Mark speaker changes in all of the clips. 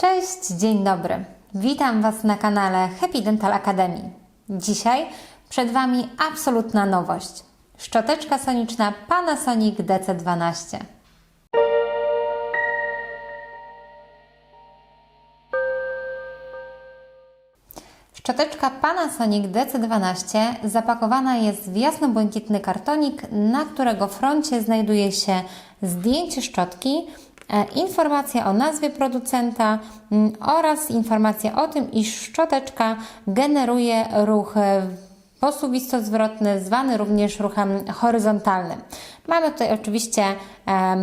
Speaker 1: Cześć, dzień dobry. Witam Was na kanale Happy Dental Academy. Dzisiaj przed Wami absolutna nowość. Szczoteczka soniczna Panasonic DC12. Szczoteczka Panasonic DC12 zapakowana jest w jasno-błękitny kartonik, na którego froncie znajduje się zdjęcie szczotki, informacja o nazwie producenta mm, oraz informacja o tym, iż szczoteczka generuje ruch e, posuwisto-zwrotny, zwany również ruchem horyzontalnym. Mamy tutaj oczywiście em,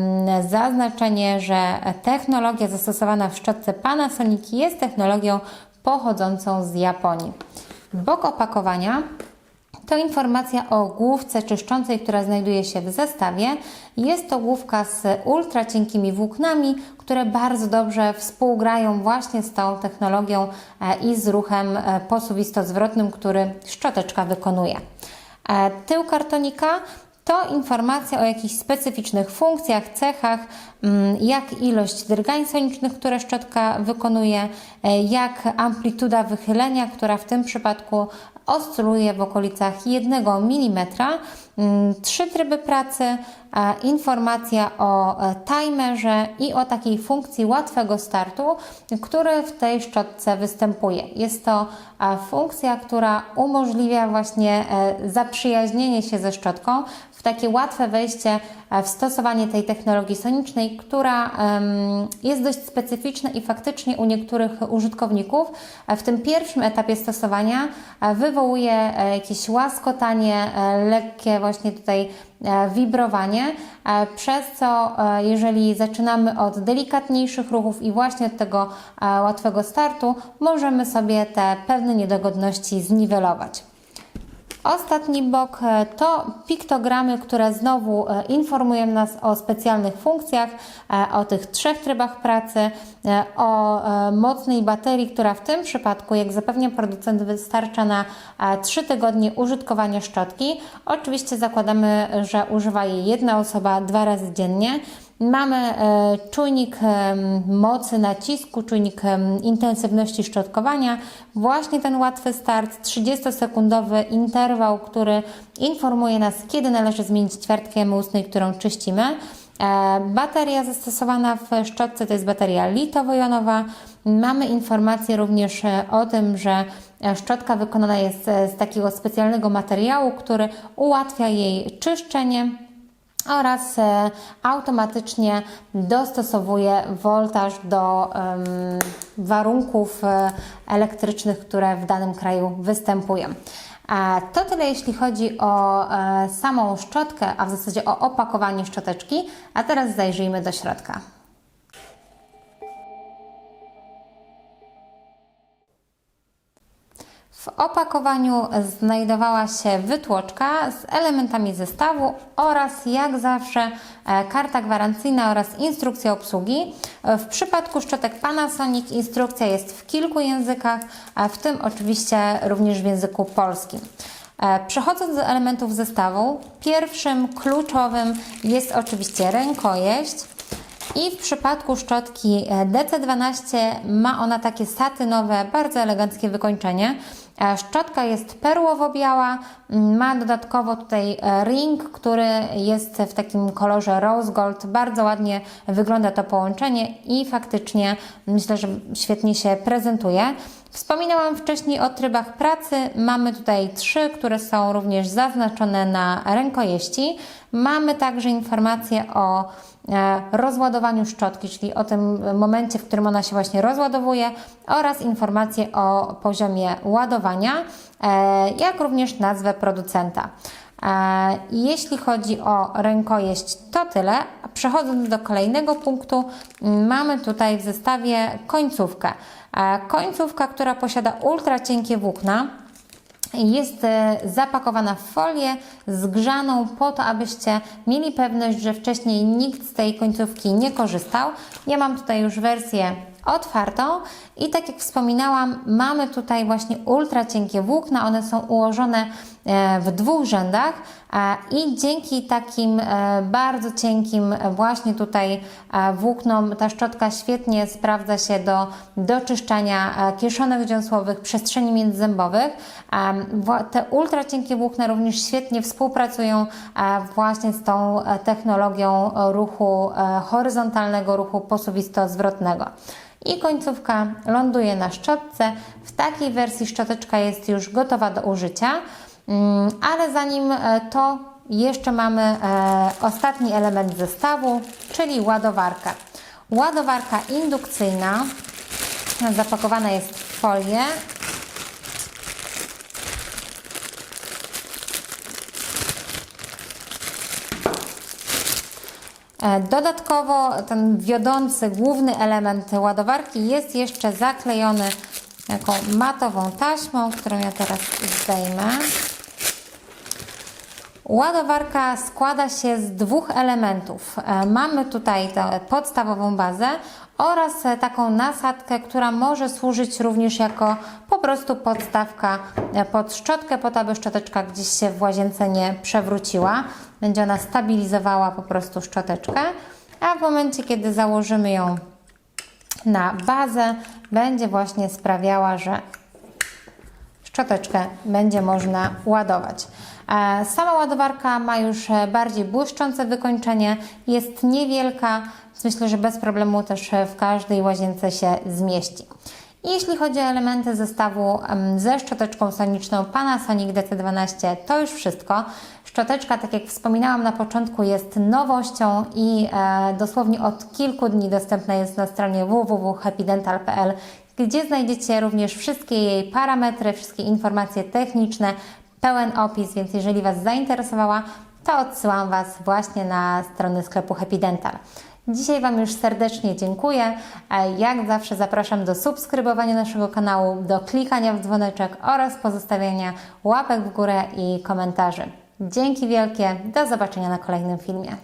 Speaker 1: zaznaczenie, że technologia zastosowana w szczotce Panasonic jest technologią pochodzącą z Japonii. Bok opakowania to informacja o główce czyszczącej, która znajduje się w zestawie. Jest to główka z ultra cienkimi włóknami, które bardzo dobrze współgrają właśnie z tą technologią e, i z ruchem e, posuwisto-zwrotnym, który szczoteczka wykonuje. E, Tył kartonika to informacja o jakichś specyficznych funkcjach, cechach, mm, jak ilość drgań sonicznych, które szczotka wykonuje, jak amplituda wychylenia, która w tym przypadku oscyluje w okolicach 1 mm, trzy tryby pracy, e, informacja o e, timerze i o takiej funkcji łatwego startu, który w tej szczotce występuje. Jest to e, funkcja, która umożliwia właśnie zaprzyjaźnienie się ze szczotką, w takie łatwe wejście w stosowanie tej technologii sonicznej, która jest dość specyficzna i faktycznie u niektórych użytkowników w tym pierwszym etapie stosowania wywołuje jakieś łaskotanie, lekkie właśnie tutaj wibrowanie, przez co jeżeli zaczynamy od delikatniejszych ruchów i właśnie od tego łatwego startu, możemy sobie te pewne niedogodności zniwelować. Ostatni bok e, to piktogramy, które znowu e, informują nas o specjalnych funkcjach, e, o tych trzech trybach pracy, o mocnej baterii, która w tym przypadku, jak zapewnia producent, wystarcza na 3 tygodnie użytkowania szczotki. Oczywiście zakładamy, że używa jej jedna osoba dwa razy dziennie. Mamy e, czujnik e, mocy nacisku, czujnik e, intensywności szczotkowania, właśnie ten łatwy start, 30-sekundowy interwał, który informuje nas, kiedy należy zmienić ćwiartkę jamy ustnej, którą czyścimy. Bateria zastosowana w szczotce to jest bateria litowo-jonowa. Mamy informację również o tym, że szczotka wykonana jest z takiego specjalnego materiału, który ułatwia jej czyszczenie oraz e, automatycznie dostosowuje woltaż do warunków e, elektrycznych, które w danym kraju występują. To tyle jeśli chodzi o e, samą szczotkę, a w zasadzie o opakowanie szczoteczki, a teraz zajrzyjmy do środka. W opakowaniu znajdowała się wytłoczka z elementami zestawu oraz jak zawsze e, karta gwarancyjna oraz instrukcja obsługi. W przypadku szczotek Panasonic instrukcja jest w kilku językach, w tym oczywiście również w języku polskim. E, przechodząc do elementów zestawu, pierwszym kluczowym jest oczywiście rękojeść. I w przypadku szczotki e, DC12 ma ona takie satynowe, bardzo eleganckie wykończenie. E, szczotka jest perłowo-biała, ma dodatkowo tutaj e, ring, który jest w takim kolorze rose gold. Bardzo ładnie wygląda to połączenie i faktycznie myślę, że świetnie się prezentuje. Wspominałam wcześniej o trybach pracy. Mamy tutaj trzy, które są również zaznaczone na rękojeści. Mamy także informacje o e, rozładowaniu szczotki, czyli o tym momencie, w którym ona się właśnie rozładowuje oraz informacje o poziomie ładowania, e, jak również nazwę producenta. E, jeśli chodzi o rękojeść, to tyle. Przechodząc do kolejnego punktu, mamy tutaj w zestawie końcówkę. Końcówka, która posiada ultra cienkie włókna, jest e, zapakowana w folię zgrzaną po to, abyście mieli pewność, że wcześniej nikt z tej końcówki nie korzystał. Ja mam tutaj już wersję otwartą i tak jak wspominałam, mamy tutaj właśnie ultra cienkie włókna. One są ułożone e, w dwóch rzędach e, i dzięki takim e, bardzo cienkim e, właśnie tutaj e, włóknom ta szczotka świetnie sprawdza się do doczyszczania e, kieszonek dziąsłowych, przestrzeni międzyzębowych. E, Te ultra cienkie włókna również świetnie współpracują e, właśnie z tą e, technologią e, ruchu e, horyzontalnego, ruchu posuwisto-zwrotnego. I końcówka ląduje na szczotce. W takiej wersji szczoteczka jest już gotowa do użycia, ale zanim e, to jeszcze mamy e, ostatni element zestawu, czyli ładowarkę. Ładowarka indukcyjna zapakowana jest w folię. E, Dodatkowo ten wiodący, główny element ładowarki jest jeszcze zaklejony taką matową taśmą, którą ja teraz zdejmę. Ładowarka składa się z dwóch elementów. E, Mamy tutaj tę podstawową bazę oraz e, taką nasadkę, która może służyć również jako po prostu podstawka e, pod szczotkę, po to, aby szczoteczka gdzieś się w łazience nie przewróciła. Będzie ona stabilizowała po prostu szczoteczkę, a w momencie, kiedy założymy ją na bazę, będzie właśnie sprawiała, że szczoteczkę będzie można ładować. E, Sama ładowarka ma już e, bardziej błyszczące wykończenie, jest niewielka, więc myślę, że bez problemu też e, w każdej łazience się zmieści. Jeśli chodzi o elementy zestawu ze szczoteczką soniczną Panasonic DC12, to już wszystko. Szczoteczka, tak jak wspominałam na początku, jest nowością i e, dosłownie od kilku dni dostępna jest na stronie www.happydental.pl, gdzie znajdziecie również wszystkie jej parametry, wszystkie informacje techniczne, pełen opis, więc jeżeli Was zainteresowała, to odsyłam Was właśnie na stronę sklepu Happy Dental. Dzisiaj Wam już serdecznie dziękuję. E, Jak zawsze zapraszam do subskrybowania naszego kanału, do klikania w dzwoneczek oraz pozostawiania łapek w górę i komentarzy. Dzięki wielkie, do zobaczenia na kolejnym filmie.